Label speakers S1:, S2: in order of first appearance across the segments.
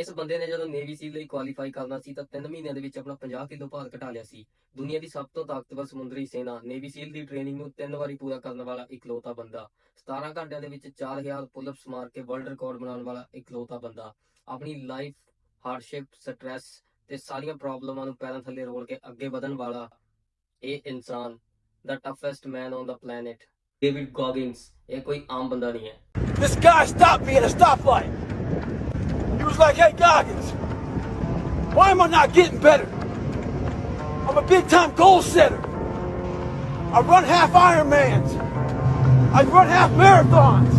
S1: ਇਸ ਬੰਦੇ ਨੇ ਜਦੋਂ ਨੇਵੀ ਸੀਲ ਲਈ ਕੁਆਲੀਫਾਈ ਕਰਨਾ ਸੀ ਤਾਂ 3 ਮਹੀਨਿਆਂ ਦੇ ਵਿੱਚ ਆਪਣਾ 50 ਕਿਲੋ ਭਾਰ ਘਟਾ ਲਿਆ ਸੀ ਦੁਨੀਆ ਦੀ ਸਭ ਤੋਂ ਤਾਕਤਵਰ ਸਮੁੰਦਰੀ ਸੈਨਾ ਨੇਵੀ ਸੀਲ ਦੀ ਟ੍ਰੇਨਿੰਗ ਨੂੰ ਤਿੰਨ ਵਾਰੀ ਪੂਰਾ ਕਰਨ ਵਾਲਾ ਇਕਲੌਤਾ ਬੰਦਾ 17 ਘੰਟਿਆਂ ਦੇ ਵਿੱਚ 4000 ਪੁਲ-ਅਪਸ ਮਾਰ ਕੇ ਵਰਲਡ ਰਿਕਾਰਡ ਬਣਾਉਣ ਵਾਲਾ ਇਕਲੌਤਾ ਬੰਦਾ, ਆਪਣੀ ਲਾਈਫ ਹਾਰਡਸ਼ਿਪ ਸਟ੍ਰੈਸ ਤੇ ਸਾਰੀਆਂ ਪ੍ਰੋਬਲਮਾਂ ਨੂੰ ਪੈਰਾਂ ਥੱਲੇ ਰੋਲ ਕੇ ਅੱਗੇ ਵਧਣ ਵਾਲਾ ਇਹ ਇਨਸਾਨ ਦਾ toughest man on the planet David Goggins ਇਹ ਕੋਈ ਆਮ ਬੰਦਾ ਨਹੀਂ ਹੈ
S2: This guy stopped me at a stoplight. He like, hey, Goggins, why am I not getting better? I'm a big time goal setter. I run half Ironmans. I run half marathons.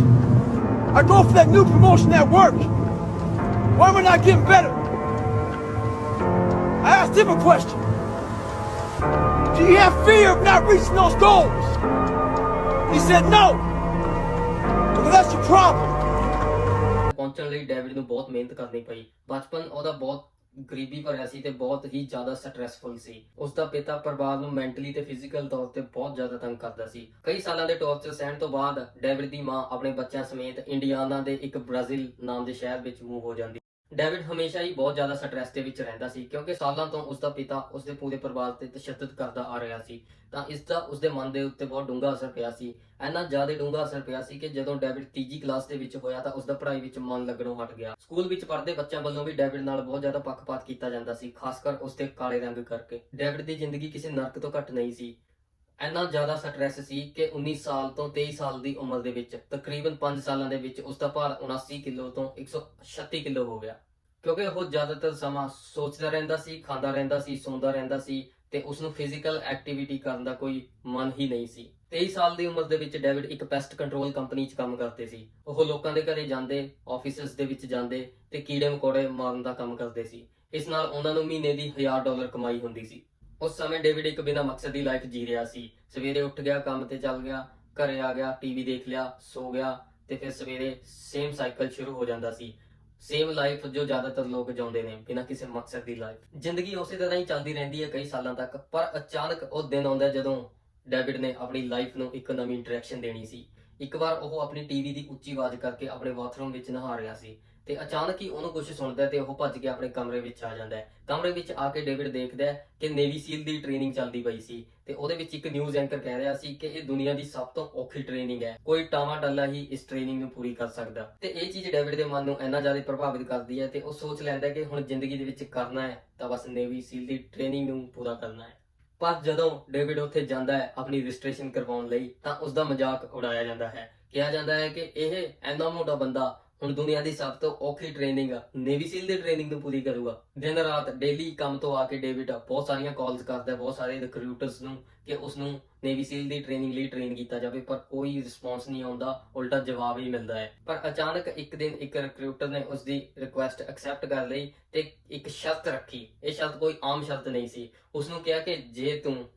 S2: I go for that new promotion at work. Why am I not getting better? I asked him a question. Do you have fear of not reaching those goals? He said no. Well, that's your problem.
S1: ਪਹੁੰਚਣ ਲਈ David ਨੂੰ ਬਹੁਤ ਮਿਹਨਤ ਕਰਨੀ ਪਈ। ਬਚਪਨ ਉਹਦਾ ਬਹੁਤ ਗਰੀਬੀ ਭਰਿਆ ਸੀ ਤੇ ਬਹੁਤ ਹੀ ਜ਼ਿਆਦਾ ਸਟ੍ਰੈਸਫੁਲ ਸੀ। ਉਸ ਦਾ ਪਿਤਾ ਪਰਿਵਾਰ ਨੂੰ ਮੈਂਟਲੀ ਤੇ ਫਿਜ਼ੀਕਲ ਤੌਰ ਤੇ ਬਹੁਤ ਜ਼ਿਆਦਾ ਤੰਗ ਕਰਦਾ ਸੀ। ਕਈ ਸਾਲਾਂ ਦੇ ਟੌਰਚਰ ਸਹਿਣ ਤੋਂ ਬਾਅਦ ਡੇਵਿਡ ਦੀ ਮਾਂ ਆਪਣੇ ਬੱਚਿਆਂ ਸਮੇਤ ਇੰਡੀਆਨਾ ਦੇ ਇੱਕ ਬ੍ਰਾਜ਼ੀਲ ਨਾਮ ਦੇ ਸ਼ਹਿਰ ਵਿੱਚ ਮੂਵ ਹੋ ਜਾਂਦੀ ਡੇਵਿਡ ਹਮੇਸ਼ਾ ਹੀ ਬਹੁਤ ਜ਼ਿਆਦਾ ਸਟ੍ਰੈਸ ਦੇ ਵਿੱਚ ਰਹਿੰਦਾ ਸੀ, ਕਿਉਂਕਿ ਸਾਲਾਂ ਤੋਂ ਉਸ ਦਾ ਪਿਤਾ ਉਸ ਦੇ ਪੂਰੇ ਪਰਿਵਾਰ ਤੇ ਤਸ਼ੱਦਦ ਕਰਦਾ ਆ ਰਿਹਾ ਸੀ, ਤਾਂ ਇਸ ਦਾ ਉਸ ਦੇ ਮਨ ਦੇ ਉੱਤੇ ਬਹੁਤ ਡੂੰਘਾ ਅਸਰ ਪਿਆ ਸੀ। ਇੰਨਾ ਜ਼ਿਆਦਾ ਡੂੰਘਾ ਅਸਰ ਪਿਆ ਸੀ ਕਿ ਜਦੋਂ ਡੇਵਿਡ ਤੀਜੀ ਕਲਾਸ ਦੇ ਵਿੱਚ ਹੋਇਆ ਤਾਂ ਉਸ ਦਾ ਪੜ੍ਹਾਈ ਵਿੱਚ ਮਨ ਲੱਗਣੋਂ ਹਟ ਗਿਆ। ਸਕੂਲ ਵਿੱਚ ਪੜ੍ਹਦੇ ਬੱਚਿਆਂ ਵੱਲੋਂ ਵੀ ਡੇਵਿਡ ਨਾਲ ਬਹੁਤ ਜ਼ਿਆਦਾ ਪੱਖਪਾਤ ਕੀਤਾ ਜਾਂਦਾ ਸੀ, ਖਾਸ ਕਰ ਉਸ ਦੇ ਕਾਲੇ ਰੰਗ ਕਰਕੇ। ਡੇਵਿਡ ਦੀ ਜ਼ਿੰਦਗੀ ਕਿਸੇ ਨਰਕ ਤੋਂ ਘੱਟ ਨਹੀਂ ਸੀ। ਇੰਨਾ ਜ਼ਿਆਦਾ ਸਟ੍ਰੈਸ ਸੀ ਕਿ 19 ਸਾਲ ਤੋਂ 23 ਸਾਲ ਦੀ ਉਮਰ ਦੇ ਵਿੱਚ, ਤਕਰੀਬਨ 5 ਸਾਲਾਂ ਦੇ ਵਿੱਚ ਉਸ ਦਾ ਭਾਰ 79 ਕਿਲੋ ਤੋਂ 136 ਕਿਲੋ ਹੋ ਗਿਆ। ਕਿਉਂਕਿ ਉਹ ਜ਼ਿਆਦਾਤਰ ਸਮਾਂ ਸੋਚਦਾ ਰਹਿੰਦਾ ਸੀ, ਖਾਂਦਾ ਰਹਿੰਦਾ ਸੀ, ਸੌਂਦਾ ਰਹਿੰਦਾ ਸੀ ਤੇ ਉਸ ਨੂੰ ਫਿਜ਼ੀਕਲ ਐਕਟੀਵਿਟੀ ਕਰਨ ਦਾ ਕੋਈ ਮਨ ਹੀ ਨਹੀਂ ਸੀ। 23 ਸਾਲ ਦੀ ਉਮਰ ਦੇ ਵਿੱਚ ਡੇਵਿਡ ਇੱਕ ਪੈਸਟ ਕੰਟਰੋਲ ਕੰਪਨੀ 'ਚ ਕੰਮ ਕਰਦੇ ਸੀ। ਉਹ ਲੋਕਾਂ ਦੇ ਘਰੇ ਜਾਂਦੇ ਆਫਿਸਸ ਦੇ ਵਿੱਚ ਜਾਂਦੇ ਤੇ ਕੀੜੇ ਮਕੌੜੇ ਮਾਰਨ ਦਾ ਕੰਮ ਕਰਦੇ ਸੀ। ਇਸ ਨਾਲ ਉਹਨਾਂ ਨੂੰ ਮਹੀਨੇ ਦੀ 1000 ਡਾਲਰ ਕਮਾਈ ਹੁੰਦੀ ਸੀ। ਉਸ ਸਮੇਂ ਡੇਵਿਡ ਇੱਕ ਬਿਨਾਂ ਮਕਸਦ ਦੀ ਲਾਈਫ ਜੀ ਰਿਹਾ ਸੀ। ਸਵੇਰੇ ਉੱਠ ਗਿਆ, ਕੰਮ ਤੇ ਚੱਲ ਗਿਆ, ਘਰੇ ਆ ਗਿਆ ਟੀਵੀ ਦੇਖ ਲਿਆ, ਸੋ ਗਿਆ ਤੇ ਫਿਰ ਸਵੇਰੇ ਸੇਮ ਸਾਈਕਲ ਸ਼ੁਰੂ ਹੋ ਜਾਂਦਾ ਸੀ। ਸੇਮ ਲਾਈਫ ਜੋ ਜ਼ਿਆਦਾਤਰ ਲੋਕ ਜਿਉਂਦੇ ਨੇ, ਬਿਨਾਂ ਕਿਸੇ ਮਕਸਦ ਦੀ ਲਾਈਫ ਜ਼ਿੰਦਗੀ ਉਸੇ ਤਰ੍ਹਾਂ ਹੀ ਚੱਲਦੀ ਰਹਿੰਦੀ ਹੈ ਕਈ ਸਾਲਾਂ ਤੱਕ, ਪਰ ਅਚਾਨਕ ਉਹ ਦਿਨ ਆਉਂਦਾ ਜਦੋਂ ਡੇਵਿਡ ਨੇ ਆਪਣੀ ਲਾਈਫ ਨੂੰ ਇੱਕ ਨਵੀਂ ਇੰਟਰੈਕਸ਼ਨ ਦੇਣੀ ਸੀ। ਇੱਕ ਵਾਰ ਉਹ ਆਪਣੀ ਟੀਵੀ ਦੀ ਉੱਚੀ ਆਵਾਜ਼ ਕਰਕੇ ਆਪਣੇ ਬਾਥਰੂਮ ਵਿੱਚ ਨਹਾ ਰਿਹਾ ਸੀ। ਤੇ ਅਚਾਨਕ ਹੀ ਉਹਨੂੰ ਕੁਝ ਸੁਣਦਾ ਤੇ ਉਹ ਭੱਜ ਕੇ ਆਪਣੇ ਕਮਰੇ ਵਿੱਚ ਆ ਜਾਂਦਾ ਹੈ। ਕਮਰੇ ਵਿੱਚ ਆ ਕੇ ਡੇਵਿਡ ਦੇਖਦਾ ਹੈ ਕਿ ਨੇਵੀ ਸੀਲ ਦੀ ਟ੍ਰੇਨਿੰਗ ਚੱਲਦੀ ਪਈ ਸੀ ਤੇ ਉਹਦੇ ਵਿੱਚ ਇੱਕ ਨਿਊਜ਼ ਐਂਕਰ ਕਹਿ ਰਿਹਾ ਸੀ ਕਿ ਇਹ ਦੁਨੀਆ ਦੀ ਸਭ ਤੋਂ ਔਖੀ ਟ੍ਰੇਨਿੰਗ ਹੈ। ਕੋਈ ਟਾਵਾ ਡੱਲਾ ਹੀ ਇਸ ਟ੍ਰੇਨਿੰਗ ਨੂੰ ਪੂਰੀ ਕਰ ਸਕਦਾ। ਤੇ ਇਹ ਚੀਜ਼ ਡੇਵਿਡ ਦੇ ਮਨ ਨੂੰ ਇੰਨਾ ਜ਼ਿਆਦਾ ਪ੍ਰਭਾਵਿਤ ਕਰਦੀ ਹੈ ਤੇ ਉਹ ਸੋਚ ਲੈਂਦਾ ਹੈ ਕਿ ਹੁਣ ਜ਼ਿੰਦਗੀ ਦੇ ਵਿੱਚ ਕਰਨਾ ਹੈ ਤਾਂ ਬਸ ਨੇਵੀ ਸੀਲ ਦੀ ਟ੍ਰੇਨਿੰਗ ਨੂੰ ਪੂਰਾ ਕਰਨਾ ਹੈ। ਪਰ ਜਦੋਂ ਡੇਵਿਡ ਉੱਥੇ ਜਾਂਦਾ ਹੈ ਆਪਣੀ ਰਜਿਸਟ੍ਰੇਸ਼ਨ ਕਰਵਾਉਣ ਲਈ ਤਾਂ ਉਸ ਦਾ ਮਜ਼ਾਕ ਉਡਾਇਆ ਜਾਂਦਾ ਹੈ। ਕਿਹਾ ਜਾਂਦਾ ਹੈ ਕਿ ਇਹ ਇੰਨਾ ਮੋਟਾ ਬੰਦਾ ਹੁਣ ਦੁਨੀਆ ਦੀ ਸਭ ਤੋਂ ਔਖੀ ਟ੍ਰੇਨਿੰਗ ਨੇਵੀ ਸੀਲ ਦੀ ਟ੍ਰੇਨਿੰਗ ਨੂੰ ਪੂਰੀ ਕਰੂਗਾ। ਦਿਨ ਰਾਤ ਡੇਲੀ ਕੰਮ ਤੋਂ ਆ ਕੇ ਡੇਵਿਡ ਬਹੁਤ ਸਾਰੀਆਂ ਕਾਲਸ ਕਰਦਾ, ਬਹੁਤ ਸਾਰੇ ਰਿਕਰੂਟਰਸ ਨੂੰ ਕਿ ਉਸ ਨੂੰ ਨੇਵੀ ਸੀਲ ਦੀ ਟ੍ਰੇਨਿੰਗ ਲਈ ਟ੍ਰੇਨ ਕੀਤਾ ਜਾਵੇ, ਪਰ ਕੋਈ ਰਿਸਪੌਂਸ ਨਹੀਂ ਆਉਂਦਾ, ਉਲਟਾ ਜਵਾਬ ਹੀ ਮਿਲਦਾ ਹੈ। ਪਰ ਅਚਾਨਕ ਇੱਕ ਦਿਨ ਇੱਕ ਰਿਕਰੂਟਰ ਨੇ ਉਸ ਦੀ ਰਿਕੁਐਸਟ ਐਕਸੈਪਟ ਕਰ ਲਈ ਤੇ ਇੱਕ ਸ਼ਰਤ ਰੱਖੀ। ਇਹ ਸ਼ਰਤ ਕੋਈ ਆਮ ਸ਼ਰਤ ਨਹੀਂ ਸੀ। ਉਸ ਨੂੰ ਕਿਹਾ ਕਿ ਜੇ ਤੂੰ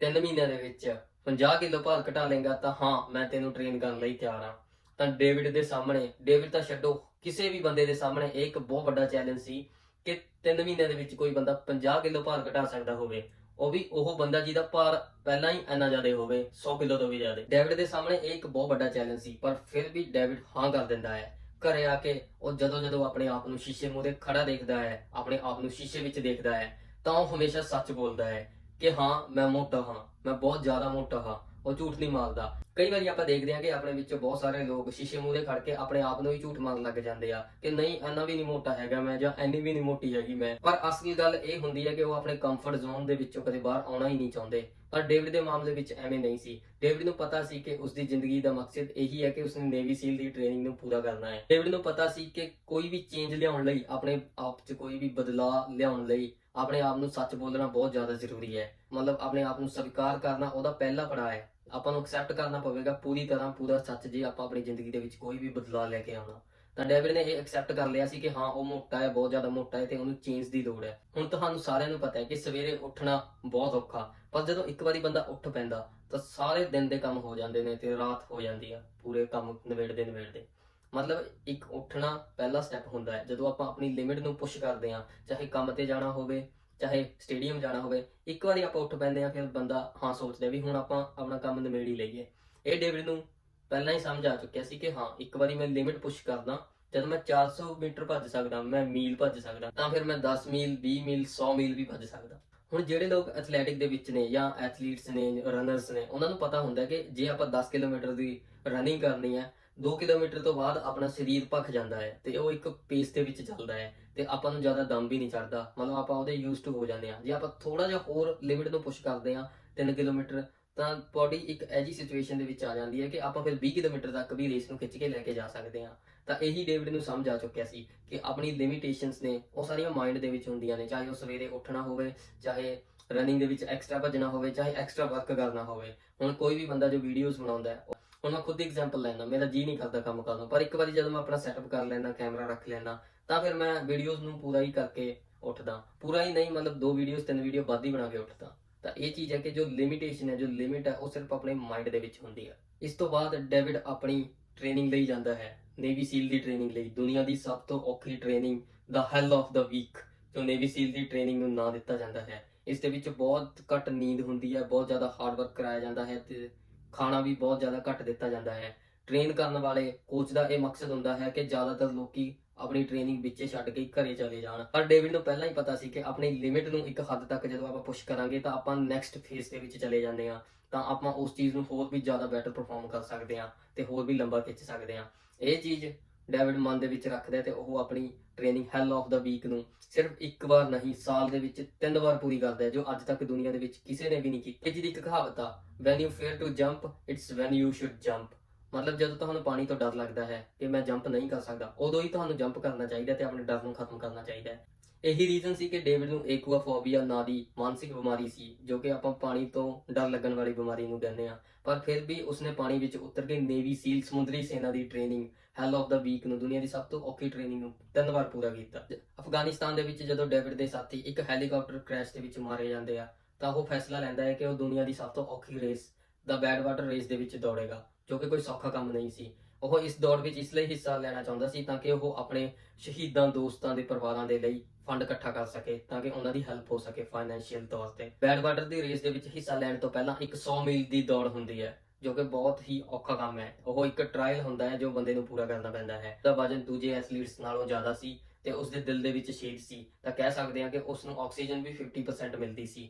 S1: 3 ਮਹੀਨਿਆਂ ਦੇ ਵਿੱਚ 50 ਕਿਲੋ ਭਾਰ ਘਟਾ ਲੇਗਾ ਤਾਂ ਹਾਂ, ਮੈਂ ਤੈਨੂੰ ਟ੍ਰੇਨ ਕਰਨ ਲਈ ਤਿਆਰ ਹਾਂ। ਤਾਂ ਡੇਵਿਡ ਦੇ ਸਾਹਮਣੇ, ਡੇਵਿਡ ਤਾਂ ਛੱਡੋ, ਕਿਸੇ ਵੀ ਬੰਦੇ ਦੇ ਸਾਹਮਣੇ ਇਹ ਇੱਕ ਬਹੁਤ ਵੱਡਾ ਚੈਲੰਜ ਸੀ ਕਿ 3 ਮਹੀਨਿਆਂ ਦੇ ਵਿੱਚ ਕੋਈ ਬੰਦਾ 50 ਕਿਲੋ ਭਾਰ ਘਟਾ ਸਕਦਾ ਹੋਵੇ, ਉਹ ਵੀ ਉਹ ਬੰਦਾ ਜਿਹਦਾ ਭਾਰ ਪਹਿਲਾਂ ਹੀ ਇੰਨਾ ਜ਼ਿਆਦਾ ਹੋਵੇ 100 ਕਿਲੋ ਤੋਂ ਵੀ ਜ਼ਿਆਦਾ। ਡੇਵਿਡ ਦੇ ਸਾਹਮਣੇ ਇਹ ਇੱਕ ਬਹੁਤ ਵੱਡਾ ਚੈਲੰਜ ਸੀ, ਪਰ ਫਿਰ ਵੀ ਡੇਵਿਡ ਹਾਂ ਕਰ ਦਿੰਦਾ ਹੈ। ਘਰੇ ਆ ਕੇ ਉਹ ਜਦੋਂ ਜਦੋਂ ਆਪਣੇ ਆਪ ਨੂੰ ਸ਼ੀਸ਼ੇ ਮੂਹਰੇ ਖੜਾ ਦੇਖਦਾ ਹੈ, ਆਪਣੇ ਆਪ ਨੂੰ ਸ਼ੀਸ਼ੇ ਵਿੱਚ ਦੇਖਦਾ ਹੈ, ਤਾਂ ਉਹ ਹਮੇਸ਼ਾ ਸੱਚ ਬੋਲਦਾ ਹੈ ਕਿ ਹਾਂ, ਮੈਂ ਮੋਟਾ ਹਾਂ, ਮੈਂ ਬਹੁਤ ਜ਼ਿਆਦਾ ਮੋਟਾ ਹਾਂ। ਉਹ ਝੂਠ ਨਹੀਂ ਮਾਰਦਾ ਕਈ ਵਾਰੀ ਆਪਾਂ ਦੇਖਦੇ ਹਾਂ ਕਿ ਆਪਣੇ ਵਿੱਚੋਂ ਬਹੁਤ ਸਾਰੇ ਲੋਕ ਸ਼ੀਸ਼ੇ ਮੂਹਰੇ ਖੜ ਕੇ ਆਪਣੇ ਆਪ ਨੂੰ ਹੀ ਝੂਠ ਮਾਰਨ ਲੱਗ ਜਾਂਦੇ ਆ ਕਿ ਨਹੀਂ, ਇੰਨਾ ਵੀ ਨਹੀਂ ਮੋਟਾ ਹੈਗਾ ਮੈਂ ਜਾਂ ਇੰਨੀ ਵੀ ਨਹੀਂ ਮੋਟੀ ਹੈਗੀ ਮੈਂ। ਪਰ ਅਸਲੀ ਗੱਲ ਇਹ ਹੁੰਦੀ ਹੈ ਕਿ ਉਹ ਆਪਣੇ ਕੰਫਰਟ ਜ਼ੋਨ ਦੇ ਵਿੱਚੋਂ ਕਦੇ ਬਾਹਰ ਆਉਣਾ ਹੀ ਨਹੀਂ ਚਾਹੁੰਦੇ। ਪਰ ਡੇਵਿਡ ਦੇ ਮਾਮਲੇ ਵਿੱਚ ਐਵੇਂ ਨਹੀਂ ਸੀ। ਡੇਵਿਡ ਨੂੰ ਪਤਾ ਸੀ ਕਿ ਉਸ ਦੀ ਜ਼ਿੰਦਗੀ ਦਾ ਮਕਸਦ ਇਹੀ ਹੈ ਕਿ ਉਸਨੇ ਨੇਵੀ ਸੀਲ ਦੀ ਟ੍ਰੇਨਿੰਗ ਨੂੰ ਪੂਰਾ ਕਰਨਾ ਹੈ। ਡੇਵਿਡ ਨੂੰ ਪਤਾ ਸੀ ਕਿ ਕੋਈ ਵੀ ਚੇਂਜ ਲਿਆਉਣ ਲਈ, ਆਪਣੇ ਆਪ 'ਚ ਕੋਈ ਵੀ ਬਦਲਾਅ ਲਿਆਉਣ ਲਈ ਆਪਣੇ ਆਪ ਨੂੰ ਸੱਚ ਬੋਲਣਾ ਬਹੁਤ ਜ਼ਿਆਦਾ ਜ਼ਰੂਰੀ ਹੈ। ਮਤਲਬ ਆਪਣੇ ਆਪ ਨੂੰ ਸਵੀਕਾਰ ਕਰਨਾ ਉਹਦਾ ਪਹਿਲਾ ਪੜਾਅ ਹੈ। ਆਪਾਂ ਨੂੰ ਐਕਸੈਪਟ ਕਰਨਾ ਪਵੇਗਾ ਪੂਰੀ ਤਰ੍ਹਾਂ, ਪੂਰਾ ਸੱਚ ਜੇ ਆਪਾਂ ਆਪਣੀ ਜ਼ਿੰਦਗੀ ਦੇ ਵਿੱਚ ਕੋਈ ਵੀ ਬਦਲਾਅ ਲੈ ਕੇ ਆਉਣਾ। ਤਾਂ ਡੇਵਿਡ ਨੇ ਇਹ ਐਕਸੈਪਟ ਕਰ ਲਿਆ ਸੀ ਕਿ ਹਾਂ, ਉਹ ਮੋਟਾ ਹੈ, ਬਹੁਤ ਜ਼ਿਆਦਾ ਮੋਟਾ ਹੈ ਤੇ ਉਹਨੂੰ ਚੇਂਜ ਦੀ ਲੋੜ ਹੈ। ਹੁਣ ਤੁਹਾਨੂੰ ਸਾਰਿਆਂ ਨੂੰ ਪਤਾ ਹੈ ਕਿ ਸਵੇਰੇ ਉੱਠਣਾ ਬਹੁਤ ਔਖਾ, ਪਰ ਜਦੋਂ ਇੱਕ ਵਾਰੀ ਬੰਦਾ ਉੱਠ ਪੈਂਦਾ, ਤਾਂ ਸਾਰੇ ਦਿਨ ਦੇ ਕੰਮ ਹੋ ਜਾਂਦੇ ਨੇ ਤੇ ਰਾਤ ਹੋ ਜਾਂਦੀ ਆ, ਪੂਰੇ ਕੰਮ ਨਿਬੇੜਦੇ ਨਿਬੇੜਦੇ। ਮਤਲਬ ਇੱਕ ਉੱਠਣਾ ਪਹਿਲਾ ਸਟੈਪ ਹੁੰਦਾ ਹੈ। ਜਦੋਂ ਆਪਾਂ ਆਪਣੀ ਲਿਮਿਟ ਨੂੰ ਪੁਸ਼ ਕਰਦੇ ਹਾਂ, ਚਾਹੇ ਕੰਮ ਤੇ ਜਾਣਾ ਹੋਵੇ ਚਾਹੇ ਸਟੇਡੀਅਮ ਜਾਣਾ ਹੋਵੇ, ਇੱਕ ਵਾਰੀ ਆਪਾਂ ਉੱਠ ਪੈਂਦੇ ਆ ਫਿਰ ਬੰਦਾ ਹਾਂ ਸੋਚਦਾ ਵੀ ਹੁਣ ਆਪਾਂ ਆਪਣਾ ਕੰਮ ਨਿਬੇੜ ਹੀ ਲਈਏ। ਇਹ ਡੇਵਿਡ ਨੂੰ ਪਹਿਲਾਂ ਹੀ ਸਮਝ ਆ ਚੁੱਕਿਆ ਸੀ ਕਿ ਹਾਂ, ਇੱਕ ਵਾਰੀ ਮੈਂ ਲਿਮਿਟ ਪੁਸ਼ ਕਰਦਾ, ਜਦ ਮੈਂ 400 ਮੀਟਰ ਭੱਜ ਸਕਦਾ, ਮੈਂ ਮੀਲ ਭੱਜ ਸਕਦਾ, ਤਾਂ ਫਿਰ ਮੈਂ 10 ਮੀਲ 20 ਮੀਲ 100 ਮੀਲ ਵੀ ਭੱਜ ਸਕਦਾ। ਹੁਣ ਜਿਹੜੇ ਲੋਕ ਐਥਲੈਟਿਕ ਦੇ ਵਿੱਚ ਨੇ ਜਾਂ ਐਥਲੀਟਸ ਨੇ ਰਨਰਸ ਨੇ, ਉਹਨਾਂ ਨੂੰ ਪਤਾ ਹੁੰਦਾ ਕਿ ਜੇ ਆਪਾਂ 10 ਕਿਲੋਮੀਟਰ ਦੀ ਰਨਿੰਗ ਕਰਨੀ ਹੈ 2 ਕਿਲੋਮੀਟਰ ਤੋਂ ਬਾਅਦ ਆਪਣਾ ਸਰੀਰ ਭੱਖ ਜਾਂਦਾ ਹੈ ਤੇ ਉਹ ਇੱਕ ਪੇਸ ਦੇ ਵਿੱਚ ਚੱਲਦਾ ਹੈ ਤੇ ਆਪਾਂ ਨੂੰ ਜ਼ਿਆਦਾ ਦਮ ਵੀ ਨਹੀਂ ਚੜਦਾ ਮਤਲਬ ਆਪਾਂ ਉਹਦੇ ਯੂਜ਼ਡ ਹੋ ਜਾਂਦੇ ਆ ਜੇ ਆਪਾਂ ਥੋੜਾ ਜਿਹਾ ਹੋਰ ਲਿਮਿਟ ਨੂੰ ਪੁਸ਼ ਕਰਦੇ ਆ 3 ਕਿਲੋਮੀਟਰ, ਤਾਂ ਬੋਡੀ ਇੱਕ ਐਜੀ ਸਿਚੁਏਸ਼ਨ ਦੇ ਵਿੱਚ ਆ ਜਾਂਦੀ ਹੈ ਕਿ ਆਪਾਂ ਫਿਰ 20 ਕਿਲੋਮੀਟਰ ਤੱਕ ਵੀ ਰੇਸ ਨੂੰ ਖਿੱਚ ਕੇ ਲੈ ਕੇ ਜਾ ਸਕਦੇ ਆ ਤਾਂ ਇਹੀ ਡੇਵਿਡ ਨੂੰ ਸਮਝ ਆ ਚੁੱਕਿਆ ਸੀ ਕਿ ਆਪਣੀ ਲਿਮਿਟੇਸ਼ਨਸ ਨੇ, ਉਹ ਸਾਰੀਆਂ ਮਾਈਂਡ ਦੇ ਵਿੱਚ ਹੁੰਦੀਆਂ ਨੇ, ਚਾਹੇ ਉਹ ਸਵੇਰੇ ਉੱਠਣਾ ਹੋਵੇ, ਚਾਹੇ ਰਨਿੰਗ ਦੇ ਵਿੱਚ ਐਕਸਟਰਾ ਭੱਜਣਾ ਹੋਵੇ, ਚਾਹੇ ਐਕਸਟਰਾ ਵਰਕ ਕਰਨਾ ਹੋਵੇ। ਹੁਣ ਕੋਈ ਵੀ ਬੰਦਾ ਜੋ ਵੀਡੀਓਜ਼ ਬਣਾਉਂਦਾ ਹੈ ਹੁਣ ਮੈਂ ਖੁਦ ਐਗਜ਼ਾਮਪਲ ਲੈਣਾ ਮੇਰਾ ਜੀ ਨਹੀਂ ਕਰਦਾ ਕੰਮ ਕਰਨ ਨੂੰ, ਪਰ ਇੱਕ ਵਾਰੀ ਜਦੋਂ ਮੈਂ ਆਪਣਾ ਸੈਟਅਪ ਕਰ ਲੈਂਦਾ ਕੈਮਰਾ ਰੱਖ ਲੈਂਦਾ ਤਾਂ ਫਿਰ ਮੈਂ ਵੀਡੀਓਜ਼ ਨੂੰ ਪੂਰਾ ਹੀ ਕਰਕੇ ਉੱਠਦਾ। ਪੂਰਾ ਹੀ ਨਹੀਂ, ਮਤਲਬ ਦੋ ਵੀਡੀਓਜ਼ ਤਿੰਨ ਵੀਡੀਓ ਵੱਧ ਹੀ ਬਣਾ ਕੇ ਉੱਠਦਾ। ਤਾਂ ਇਹ ਚੀਜ਼ ਹੈ ਕਿ ਜੋ ਲਿਮਿਟੇਸ਼ਨ ਹੈ, ਜੋ ਲਿਮਿਟ ਹੈ, ਉਹ ਸਿਰਫ ਆਪਣੇ ਮਾਈਂਡ ਦੇ ਵਿੱਚ ਹੁੰਦੀ ਹੈ। ਇਸ ਤੋਂ ਬਾਅਦ ਡੇਵਿਡ ਆਪਣੀ ਟ੍ਰੇਨਿੰਗ ਲਈ ਜਾਂਦਾ ਹੈ ਨੇਵੀ ਸੀਲ ਦੀ ਟ੍ਰੇਨਿੰਗ ਲਈ। ਦੁਨੀਆ ਦੀ ਸਭ ਤੋਂ ਔਖੀ ਟ੍ਰੇਨਿੰਗ ਦਾ ਹੈਲ ਆਫ ਦਾ ਵੀਕ ਜੋ ਨੇਵੀ ਸੀਲ ਦੀ ਟ੍ਰੇਨਿੰਗ ਨੂੰ ਨਾਂ ਦਿੱਤਾ ਜਾਂਦਾ ਹੈ। ਇਸ ਦੇ ਵਿੱਚ ਬਹੁਤ ਘੱਟ ਨੀਂਦ ਹੁੰਦੀ ਹੈ, ਬਹੁਤ ਜ਼ਿਆਦਾ ਹਾਰਡ ਵਰਕ ਕਰਾਇਆ ਜਾਂਦਾ ਹੈ ਤੇ ਖਾਣਾ ਵੀ ਬਹੁਤ ਜ਼ਿਆਦਾ ਘੱਟ ਦਿੱਤਾ ਜਾਂਦਾ ਹੈ। ਟ੍ਰੇਨ ਕਰਨ ਵਾਲੇ ਕੋਚ ਦਾ ਇਹ ਮਕਸਦ ਹੁੰਦਾ ਹੈ ਕਿ ਜ਼ਿਆਦਾਤਰ ਲੋਕੀ ਆਪਣੀ ਟ੍ਰੇਨਿੰਗ ਵਿੱਚੇ ਛੱਡ ਕੇ ਘਰੇ ਚਲੇ ਜਾਣ। ਪਰ ਡੇਵਿਡ ਨੂੰ ਪਹਿਲਾਂ ਹੀ ਪਤਾ ਸੀ ਕਿ ਆਪਣੀ ਲਿਮਿਟ ਨੂੰ ਇੱਕ ਹੱਦ ਤੱਕ ਜਦੋਂ ਆਪਾਂ ਪੁਸ਼ ਕਰਾਂਗੇ ਤਾਂ ਆਪਾਂ ਨੈਕਸਟ ਫੇਜ਼ ਦੇ ਵਿੱਚ ਚਲੇ ਜਾਂਦੇ ਹਾਂ। ਤਾਂ ਆਪਾਂ ਉਸ ਚੀਜ਼ ਨੂੰ ਹੋਰ ਵੀ ਜ਼ਿਆਦਾ ਬੈਟਰ ਪਰਫਾਰਮ ਕਰ ਸਕਦੇ ਹਾਂ ਤੇ ਹੋਰ ਵੀ ਲੰਬਾ ਖਿੱਚ ਸਕਦੇ ਹਾਂ। ਇਹ ਚੀਜ਼ ਡੇਵਿਡ ਮਨ ਦੇ ਵਿੱਚ ਰੱਖਦਾ ਹੈ ਤੇ ਉਹ ਆਪਣੀ training hell of the week ਨੂੰ ਸਿਰਫ ਇੱਕ ਵਾਰ ਨਹੀਂ, ਸਾਲ ਦੇ ਵਿੱਚ ਤਿੰਨ ਵਾਰ ਪੂਰੀ ਕਰਦਾ ਹੈ, ਜੋ ਅੱਜ ਤੱਕ ਦੁਨੀਆ ਦੇ ਵਿੱਚ ਕਿਸੇ ਨੇ ਵੀ ਨਹੀਂ ਕੀਤੀ। ਜਿਹਦੀ ਇੱਕ ਕਹਾਵਤ ਆ when you fear to jump it's when you should jump ਮਤਲਬ ਜਦੋਂ ਤੁਹਾਨੂੰ ਪਾਣੀ ਤੋਂ ਡਰ ਲੱਗਦਾ ਹੈ ਕਿ ਮੈਂ ਜੰਪ ਨਹੀਂ ਕਰ ਸਕਦਾ, ਉਦੋਂ ਹੀ ਤੁਹਾਨੂੰ ਜੰਪ ਕਰਨਾ ਚਾਹੀਦਾ ਤੇ ਆਪਣੇ ਡਰ ਨੂੰ ਖਤਮ ਕਰਨਾ ਚਾਹੀਦਾ ਹੈ। ਇਹੀ ਰੀਜ਼ਨ ਸੀ ਕਿ ਡੇਵਿਡ ਨੂੰ ਏਕੁਆਫੋਬੀਆ ਨਾਂ ਦੀ ਮਾਨਸਿਕ ਬਿਮਾਰੀ ਸੀ, ਜੋ ਕਿ ਆਪਾਂ ਪਾਣੀ ਤੋਂ ਡਰ ਲੱਗਣ ਵਾਲੀ ਬਿਮਾਰੀ ਨੂੰ ਕਹਿੰਦੇ ਆ ਪਰ ਫਿਰ ਵੀ ਉਸਨੇ ਪਾਣੀ ਵਿੱਚ ਉਤਰ ਕੇ ਨੇਵੀ ਸੀਲ ਸਮੁੰਦਰੀ ਸੈਨਾ ਦੀ training hell of the week ਨੂੰ, ਦੁਨੀਆ ਦੀ ਸਭ ਤੋਂ ਔਖੀ ਟ੍ਰੇਨਿੰਗ ਨੂੰ ਤਿੰਨ ਵਾਰ ਪੂਰਾ ਕੀਤਾ। ਅਫਗਾਨਿਸਤਾਨ ਦੇ ਵਿੱਚ ਜਦੋਂ ਡੇਵਿਡ ਦੇ ਸਾਥੀ ਇੱਕ ਹੈਲੀਕਾਪਟਰ ਕ੍ਰੈਸ਼ ਦੇ ਵਿੱਚ ਮਾਰੇ ਜਾਂਦੇ ਆ, ਤਾਂ ਉਹ ਫੈਸਲਾ ਲੈਂਦਾ ਹੈ ਕਿ ਉਹ ਦੁਨੀਆ ਦੀ ਸਭ ਤੋਂ ਔਖੀ ਰੇਸ ਦਾ ਬੈਡ ਵਾਟਰ ਰੇਸ ਦੇ ਵਿੱਚ ਦੌੜੇਗਾ, ਜੋ ਕਿ ਕੋਈ ਸੌਖਾ ਕੰਮ ਨਹੀਂ ਸੀ। ਉਹ ਇਸ ਦੌੜ ਵਿੱਚ ਇਸ ਲਈ ਹਿੱਸਾ ਲੈਣਾ ਚਾਹੁੰਦਾ ਸੀ ਤਾਂ ਕਿ ਉਹ ਆਪਣੇ ਸ਼ਹੀਦਾਂ, ਦੋਸਤਾਂ ਦੇ ਪਰਿਵਾਰਾਂ ਦੇ ਲਈ ਫੰਡ ਇਕੱਠਾ ਕਰ ਸਕੇ, ਤਾਂ ਕਿ ਉਹਨਾਂ ਦੀ ਹੈਲਪ ਹੋ ਸਕੇ ਫਾਈਨੈਂਸ਼ੀਅਲ ਤੌਰ ਤੇ। ਬੈਡ ਦੀ ਰੇਸ ਦੇ ਵਿੱਚ ਹਿੱਸਾ ਲੈਣ ਤੋਂ ਪਹਿਲਾਂ ਇੱਕ 100 ਮੀਲ ਦੀ ਦੌੜ ਹੁੰਦੀ ਹੈ, ਜੋ ਕਿ ਬਹੁਤ ਹੀ ਔਖਾ ਕੰਮ ਹੈ। ਉਹ ਇੱਕ ਟ੍ਰਾਇਲ ਹੁੰਦਾ ਹੈ ਜੋ ਬੰਦੇ ਨੂੰ ਪੂਰਾ ਕਰਨਾ ਪੈਂਦਾ ਹੈ। ਦਾ ਵਜਨ ਦੂਜੇ ਐਥਲੀਟਸ ਨਾਲੋਂ ਜ਼ਿਆਦਾ ਸੀ ਤੇ ਉਸ ਦੇ ਦਿਲ ਦੇ ਵਿੱਚ ਛੇਦ ਸੀ। ਤਾਂ ਕਹਿ ਸਕਦੇ ਹਾਂ ਕਿ ਉਸ ਨੂੰ ਆਕਸੀਜਨ ਵੀ 50% ਮਿਲਦੀ ਸੀ।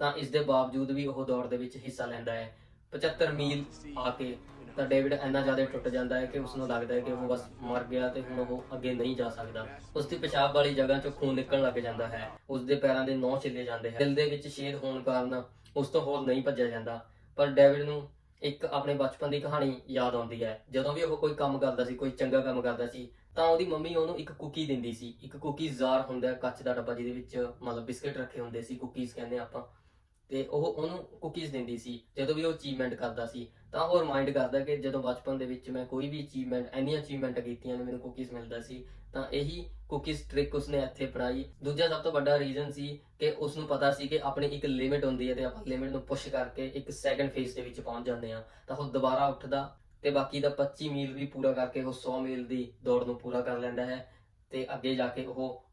S1: ਤਾਂ ਇਸ ਦੇ ਬਾਵਜੂਦ ਵੀ ਉਹ ਦੌੜ ਦੇ ਵਿੱਚ ਹਿੱਸਾ ਲੈਂਦਾ ਹੈ। 75 ਮੀਲ ਆ ਕੇ ਤਾਂ ਡੇਵਿਡ ਇੰਨਾ ਜ਼ਿਆਦਾ ਟੁੱਟ ਜਾਂਦਾ ਹੈ ਕਿ ਉਸ ਨੂੰ ਲੱਗਦਾ ਹੈ ਕਿ ਉਹ ਬਸ ਮਰ ਗਿਆ ਤੇ ਹੁਣ ਉਹ ਅੱਗੇ ਨਹੀਂ ਜਾ ਸਕਦਾ। ਉਸ ਦੀ ਪਿਸ਼ਾਬ ਵਾਲੀ ਜਗ੍ਹਾ ਚੋਂ ਖੂਨ ਨਿਕਲਣ ਲੱਗ ਜਾਂਦਾ ਹੈ। ਉਸ ਦੇ ਪੈਰਾਂ ਦੇ ਨੌ ਛਿੱਲੇ ਜਾਂਦੇ ਹਨ। ਦਿਲ ਦੇ ਵਿੱਚ ਛੇਦ ਹੋਣ ਕਾਰਨ ਉਸ ਤੋਂ ਹੋਰ ਨਹੀਂ ਭੱਜਿਆ ਜਾਂਦਾ। ਪਰ ਡੇਵਿਡ ਨੂੰ ਇੱਕ ਆਪਣੇ ਬਚਪਨ ਦੀ ਕਹਾਣੀ ਯਾਦ ਆਉਂਦੀ ਹੈ। ਜਦੋਂ ਵੀ ਉਹ ਕੋਈ ਕੰਮ ਕਰਦਾ ਸੀ, ਕੋਈ ਚੰਗਾ ਕੰਮ ਕਰਦਾ ਸੀ, ਤਾਂ ਉਹਦੀ ਮੰਮੀ ਉਹਨੂੰ ਇੱਕ ਕੁਕੀ ਦਿੰਦੀ ਸੀ। ਇੱਕ ਕੁਕੀ ਜ਼ਾਰ ਹੁੰਦਾ ਕੱਚ ਦਾ ਡੱਬਾ ਜਿਹਦੇ ਵਿੱਚ ਮਤਲਬ ਬਿਸਕਟ ਰੱਖੇ ਹੁੰਦੇ ਸੀ। ਕੁਕੀਜ਼ ਕਹਿੰਦੇ ਆਪਾਂ। ਤੇ ਉਹ ਉਹਨੂੰ ਕੁਕੀਜ਼ ਦਿੰਦੀ ਸੀ। ਜਦੋਂ ਵੀ ਉਹ ਅਚੀਵਮੈਂਟ ਕਰਦਾ ਸੀ, ਤਾਂ ਉਹ ਰਿਮਾਈਂਡ ਕਰਦਾ ਕਿ ਜਦੋਂ ਬਚਪਨ ਦੇ ਵਿੱਚ ਮੈਂ ਕੋਈ ਵੀ ਅਚੀਵਮੈਂਟ ਇੰਨੀਆਂ ਅਚੀਵਮੈਂਟ ਕੀਤੀਆਂ ਨੇ, ਮੈਨੂੰ ਕੁਕੀਜ਼ ਮਿਲਦਾ ਸੀ, ਤਾਂ ਇਹੀ ਕੁਕੀਜ਼ ਟ੍ਰਿਕ ਉਸਨੇ ਇੱਥੇ ਅਪਣਾਈ। ਦੂਜਾ ਸਭ ਤੋਂ ਵੱਡਾ ਰੀਜ਼ਨ ਸੀ ਕਿ ਉਸ ਨੂੰ ਪਤਾ ਸੀ ਕਿ ਆਪਣੀ ਇੱਕ ਲਿਮਿਟ ਹੁੰਦੀ ਹੈ ਤੇ ਆਪਾਂ ਲਿਮਿਟ ਨੂੰ ਪੁਸ਼ ਕਰਕੇ ਇੱਕ ਸੈਕੰਡ ਫੇਸ ਦੇ ਵਿੱਚ ਪਹੁੰਚ ਜਾਂਦੇ ਆ ਤਾਂ ਉਹ ਦੁਬਾਰਾ ਉੱਠਦਾ ਤੇ ਬਾਕੀ ਦਾ 25 ਮੀਲ ਵੀ ਪੂਰਾ ਕਰਕੇ ਉਹ 100 ਮੀਲ ਦੀ ਦੌੜ ਨੂੰ ਪੂਰਾ ਕਰ ਲੈਂਦਾ ਹੈ ਤੇ ਅੱਗੇ ਜਾ ਕੇ ਉਹ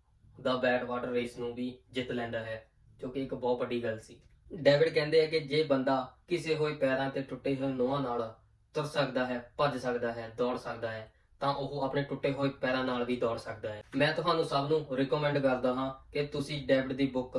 S1: ਦਾ ਬੈਟ ਵਾਟਰ ਰੇਸ ਨੂੰ ਵੀ ਜਿੱਤ ਲੈਂਦਾ ਹੈ, ਜੋ ਕਿ ਇੱਕ ਬਹੁਤ ਵੱਡੀ ਗੱਲ ਸੀ। ਡੇਵਿਡ ਕਹਿੰਦੇ ਆ ਕਿ ਜੇ ਬੰਦਾ ਕਿਸੇ ਹੋਏ ਪੈਰਾਂ ਤੇ ਟੁੱਟੇ ਹੋਏ ਨੋਹਾਂ ਨਾਲ ਤੁਰ ਸਕਦਾ ਹੈ, ਭੱਜ ਸਕਦਾ ਹੈ, ਦੌੜ ਸਕਦਾ ਹੈ, ਤਾਂ ਉਹ ਆਪਣੇ ਟੁੱਟੇ ਹੋਏ ਪੈਰਾਂ ਨਾਲ ਵੀ ਦੌੜ ਸਕਦਾ ਹੈ। ਮੈਂ ਤੁਹਾਨੂੰ ਸਭ ਨੂੰ ਰეკਮੈਂਡ ਕਰਦਾ ਹਾਂ ਕਿ ਤੁਸੀਂ ਡੇਵਿਡ ਦੀ ਬੁੱਕ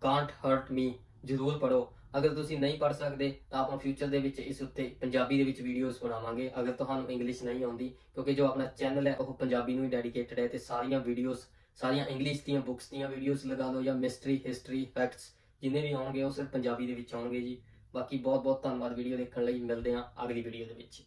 S1: ਕਾਂਟ ਹਰਟ ਮੀ ਜ਼ਰੂਰ ਪੜੋ ਅਗਰ ਤੁਸੀਂ ਨਹੀਂ ਪੜ ਸਕਦੇ, ਤਾਂ ਆਪਾਂ ਫਿਊਚਰ ਦੇ ਵਿੱਚ ਇਸ ਉੱਤੇ ਪੰਜਾਬੀ ਦੇ ਵਿੱਚ ਵੀਡੀਓਜ਼ ਬਣਾਵਾਂਗੇ। ਅਗਰ ਤੁਹਾਨੂੰ ਇੰਗਲਿਸ਼ ਨਹੀਂ ਆਉਂਦੀ, ਕਿਉਂਕਿ ਜੋ ਆਪਣਾ ਚੈਨਲ ਹੈ, ਉਹ ਪੰਜਾਬੀ ਨੂੰ ਹੀ ਡੈਡੀਕੇਟਡ ਹੈ ਤੇ ਸਾਰੀਆਂ ਵੀਡੀਓਜ਼ ਸਾਰੀਆਂ ਇੰਗਲਿਸ਼ ਦੀਆਂ ਬੁੱਕਸ ਦੀਆਂ ਵੀਡੀਓਜ਼ ਲਗਾ ਲਓ ਜਾਂ ਮਿਸਟਰੀ ਹਿਸਟਰੀ ਫੈਕਟਸ ਜਿੰਨੇ ਵੀ ਆਉਣਗੇ ਉਹ ਸਿਰਫ ਪੰਜਾਬੀ ਦੇ ਵਿੱਚ ਆਉਣਗੇ ਜੀ। ਬਾਕੀ ਬਹੁਤ ਬਹੁਤ ਧੰਨਵਾਦ ਵੀਡੀਓ ਦੇਖਣ ਲਈ। ਮਿਲਦੇ ਹਾਂ ਅਗਲੀ ਵੀਡੀਓ ਦੇ ਵਿੱਚ।